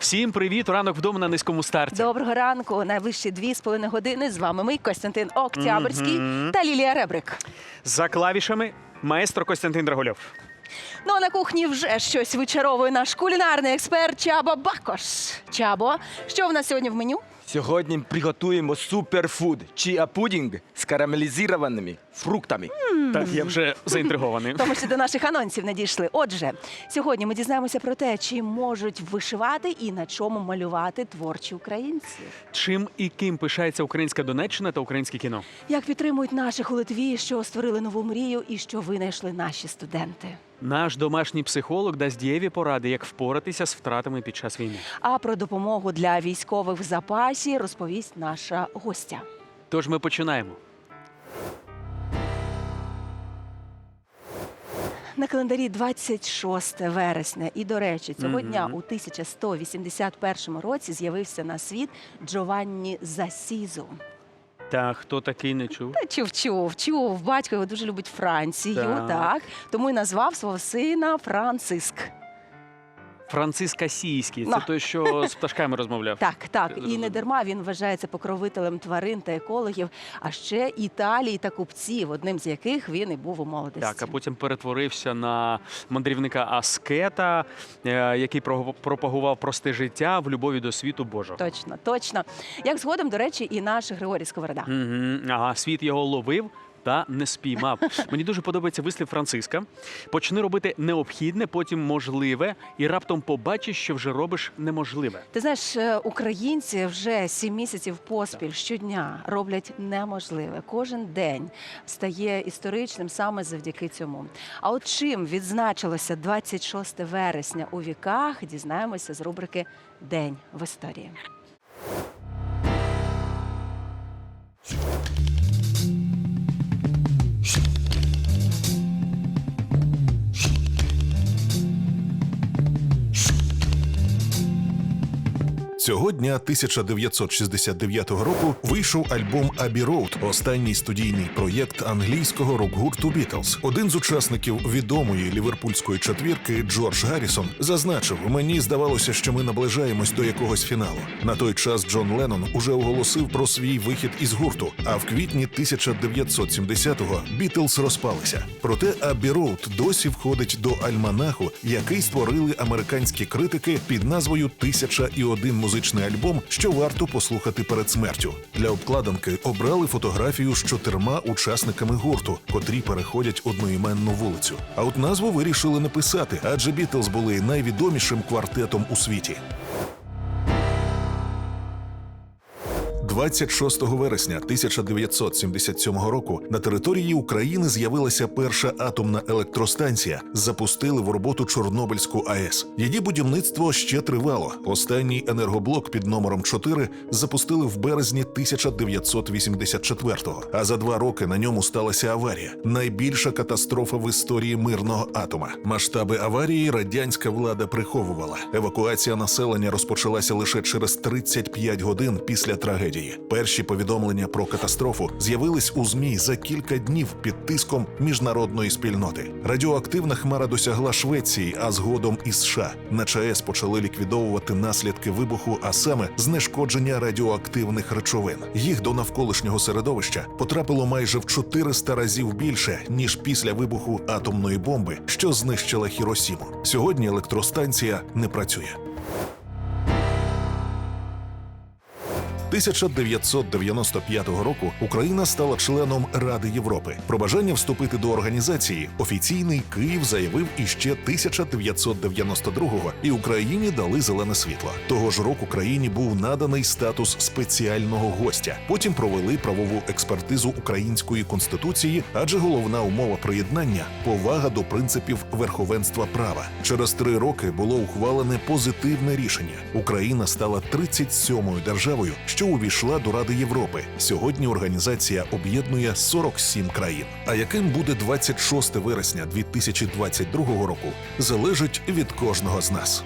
Всім привіт! Ранок вдома на низькому старті. Доброго ранку. Найближчі дві з половиною години з вами ми, Костянтин Октябрьський та Лілія Ребрик. За клавішами маестро Костянтин Драгольов. Ну а на кухні вже щось вичаровує наш кулінарний експерт Чабо Бакош. Чабо, що в нас сьогодні в меню? Сьогодні приготуємо суперфуд чиа пудінг карамелізованими фруктами. Так, я вже заінтригований. Тому що до наших анонсів не дійшли. Отже, сьогодні ми дізнаємося про те, чи можуть вишивати і на чому малювати творчі українці. Чим і ким пишається українська Донеччина та українське кіно? Як підтримують наших у Литві, що створили нову мрію і що винайшли наші студенти. Наш домашній психолог дасть дієві поради, як впоратися з втратами під час війни. А про допомогу для військових в запасі розповість наша гостя. Тож ми починаємо. На календарі 26 вересня. І, до речі, цього дня у 1181 році з'явився на світ Джованні Засізо. Та хто такий не чув? Та чув, чув, чув. Батько його дуже любить Францію, Так. так. Тому і назвав свого сина Франциск. Франциск Асійський. Це той, що з пташками розмовляв. Так, так. І не дарма він вважається покровителем тварин та екологів, а ще Італії та купців, одним з яких він і був у молодості. Так, а потім перетворився на мандрівника Аскета, е, який про- пропагував просте життя в любові до світу Божого. Точно, точно. Як згодом, до речі, і наш Григорій Сковорода. Угу. Ага, світ його ловив. Та не спіймав. Мені дуже подобається вислів Франциска. Почни робити необхідне, потім можливе, і раптом побачиш, що вже робиш неможливе. Ти знаєш, е, українці вже сім місяців поспіль щодня роблять неможливе. Кожен день стає історичним саме завдяки цьому. А от чим відзначилося 26 вересня у віках, дізнаємося з рубрики День в історії. Цього дня 1969 року вийшов альбом Abbey Road, останній студійний проєкт англійського рок-гурту Beatles. Один з учасників відомої ліверпульської четвірки Джордж Гаррісон зазначив: мені здавалося, що ми наближаємось до якогось фіналу. На той час Джон Леннон уже оголосив про свій вихід із гурту. А в квітні 1970-го Beatles розпалися. Проте Abbey Road досі входить до альманаху, який створили американські критики під назвою Тисяча і один музичний альбом, що варто послухати перед смертю. Для обкладинки обрали фотографію з чотирма учасниками гурту, котрі переходять одноіменну вулицю. А от назву вирішили написати, адже Бітлз були найвідомішим квартетом у світі. 26 вересня 1977 року на території України з'явилася перша атомна електростанція. Запустили в роботу Чорнобильську АЕС. Її будівництво ще тривало. Останній енергоблок під номером 4 запустили в березні 1984-го. А за два роки на ньому сталася аварія. Найбільша катастрофа в історії мирного атома. Масштаби аварії радянська влада приховувала. Евакуація населення розпочалася лише через 35 годин після трагедії. Перші повідомлення про катастрофу з'явились у змі за кілька днів під тиском міжнародної спільноти. Радіоактивна хмара досягла Швеції, а згодом і США. На ЧАЕС почали ліквідовувати наслідки вибуху, а саме знешкодження радіоактивних речовин. Їх до навколишнього середовища потрапило майже в 400 разів більше ніж після вибуху атомної бомби, що знищила Хіросіму. Сьогодні електростанція не працює. 1995 року Україна стала членом Ради Європи. Про бажання вступити до організації офіційний Київ заявив іще 1992-го, і Україні дали зелене світло. Того ж року країні був наданий статус спеціального гостя. Потім провели правову експертизу української конституції, адже головна умова приєднання повага до принципів верховенства права. Через три роки було ухвалене позитивне рішення. Україна стала 37-ю державою, що увійшла до Ради Європи. Сьогодні організація об'єднує 47 країн. А яким буде 26 вересня 2022 року, залежить від кожного з нас.